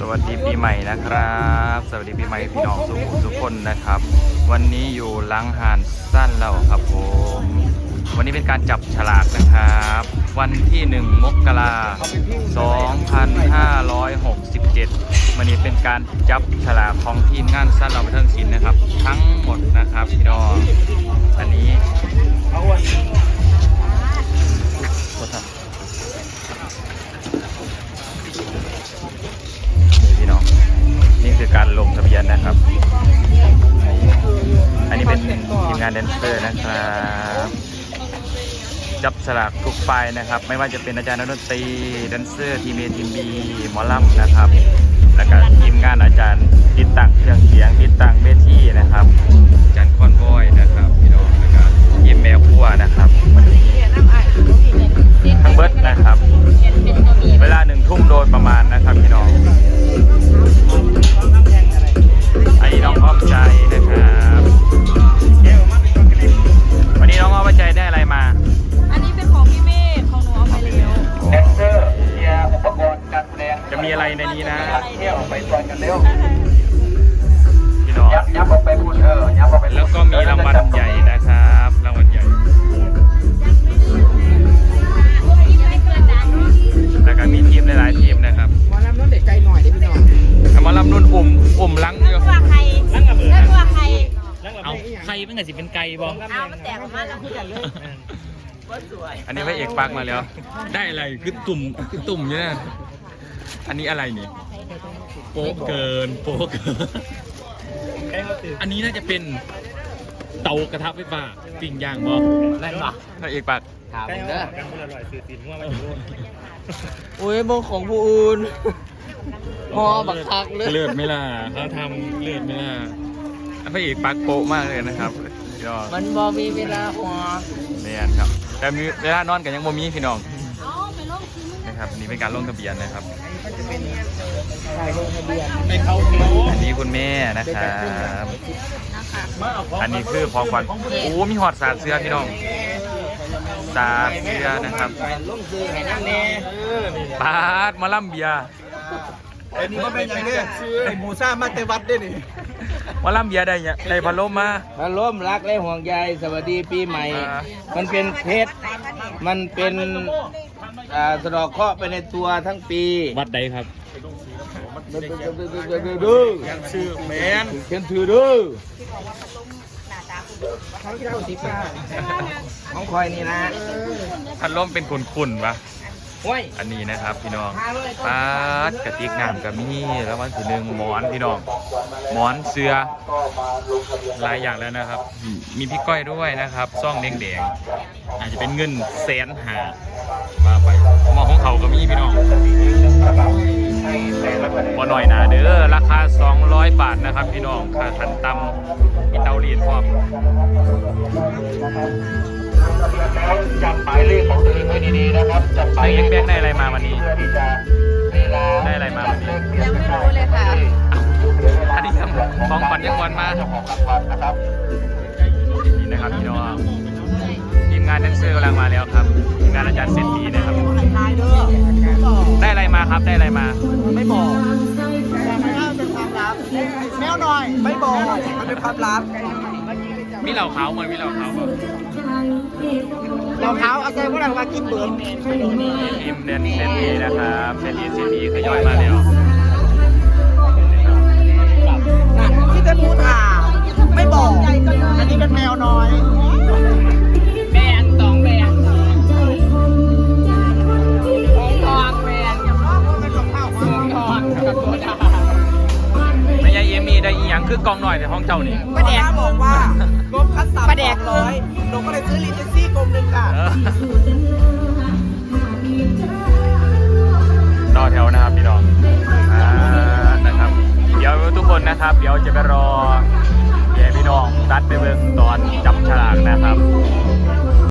สวัสดีปีใหม่นะครับ สวัสดีปีใหม่พี่น้องทุกทุกคนนะครับ วันนี้อยู่ลังหานสั้นเราครับผมวันนี้เป็นการจับฉลากนะครับ วันที่ 1 มกรา2567วันนี้เป็นการจับฉลากของทีมงานสั้นเราบันเทิงศิลป์นะครับ ทั้งหมดนะครับพี่น้องอันนี้านแดนเซอร์นะครับจับสลากทุกไฟนะครับ ไม่ว่าจะเป็นอาจารย์นดนตรีแดนเซอร์ทีมเอทีมบีหมอลำนะครับ แล้วก็ทีมงานอาจารย์ติดตั้งเครื่องเสียงติดตั้งเวทีนะครับอาจารย์คอนวอยนะครับพี่น้องแล้วก็ทีมแมวคั่วนะครับ ในนี้นะเที่ยวไปซอยกันเร็วพี่น้องยับยับออกไปพูดเออยับออกไปแล้วก็มีรางวัลใหญ่นะครับรางวัลใหญ่แล้วก็มีทีมหลายๆทีมนะครับหมอลำน้องเด็กใจหน่อยเด้พี่น้องแต่หมาลำนุ่นอุ่มอุ่มลังอยู่ตัวใครแล้วตัวใครเอาใครเป็นไงสิเป็นไก่บองเอามันแตกออกมาแล้วพูดกันเลยอันนี้พระเอกปักมาแล้ว ได้อะไรคือตุ่มคือตุ่มเนี่ย อันนี้อะไรนี่โป๊ะเกินโป๊ะเกิน อันนี้น่าจะเป็นเตากระทะไฟฟ้าปิ้งย่างบอแรงปะพระเอกปักถามเด้อโอ้ยมงของผู้อื่นหอบักคักเลยเลือดไหม่ล่ะเขาทำเลือดไหม่ล่ะพระเอกปักโป๊ะมากเลยนะครับยอดมันบ่มีเวลาหอเนี่ยครับ แต่มีเวลานอนกันยังบ่มีพี่น้อง นะครับนี่เป็นการลงทะเบียนนะครับถ่ายลงทะเบียนอันนี้คุณแม่นะครับอันนี้คือของขวัญโอ้มีหอดสาดเสื้อพี่น้องสาดเสื้อนะครับลงซื้อให้นั่งแน่ปาดหมาล่ำเบียร์ไอ้นี่ก็เป็นอย่างนี้ไอ้หมูซ่ามาเตวัดด้วยนี่หมาล่ำเบียร์ได้เนี่ยได้พัดลมมามาล้มรักและห่วงใยสวัสดีปีใหม่อ่ามันเป็นเพชรมันเป็น อ่าสะเดอกเคราะห์ไปในตัวทั้งปีวัดใดครับดื้อชื่อแมนเขียนถือดื้อของคอยนี่นะ พัดลมเป็นขุ่นๆปะห้วย อันนี้นะครับพี่น้องปาดกระติกน้ำกับมีแล้ววันที่หนึ่งหมอนพี่น้องหมอนเสือหลายอย่างแล้วนะครับ มีพี่ก้อยด้วยนะครับซ่องแดงๆอาจจะเป็นเงินแสนหามาไปหมอของเขาก็มีพี่น้องบ่หน่อยนะเด้อราคา 200 บาทนะครับพี่น้องค่าทันตำมีเตารีดพร้อมจับหมายเลข ดีๆนะครับจับหมายเลขแป้งได้อะไรมาวันนี้เพื่อที่จะเวลาได้อะไรมาวันนี้ ยังไม่รู้เลยค่ะอันนี้ครับของขวัญยังวันมาเจ้าของรางวัลนะครับนี่นะครับพี่น้องทีมงานแดนเซอร์กำลังมาแล้วครับทีมงานอาจารย์เซนดีนะครับ ได้อะไรมาครับได้อะไรมา ไม่บอกแมวหน่อย ไม่บอก มันเป็นความลับ มีเหล่าขาวมันมีเหล่าขาวป่ะ เราเท้าเอาใจพวกเรามากินเบิร์ดทีมเดนเซนดีนะครับเซนดีเซนดีขย่อยมาแล้วที่จะพูดถามไม่บอก อันนี้เป็นแมวน้อยแบนสองแบนทองแบนทองกับตัวดาไม่ใช่เอมี่ได้อีหยังคือกองหน่อยแต่ห้องเจ้านี่ป้าแดกบอกว่างบคัดสามแดกร้อย นะครับ เดี๋ยวจะไปรอแย่พี่น้องรัดไปเบิ่งตอนจับฉลากนะครับ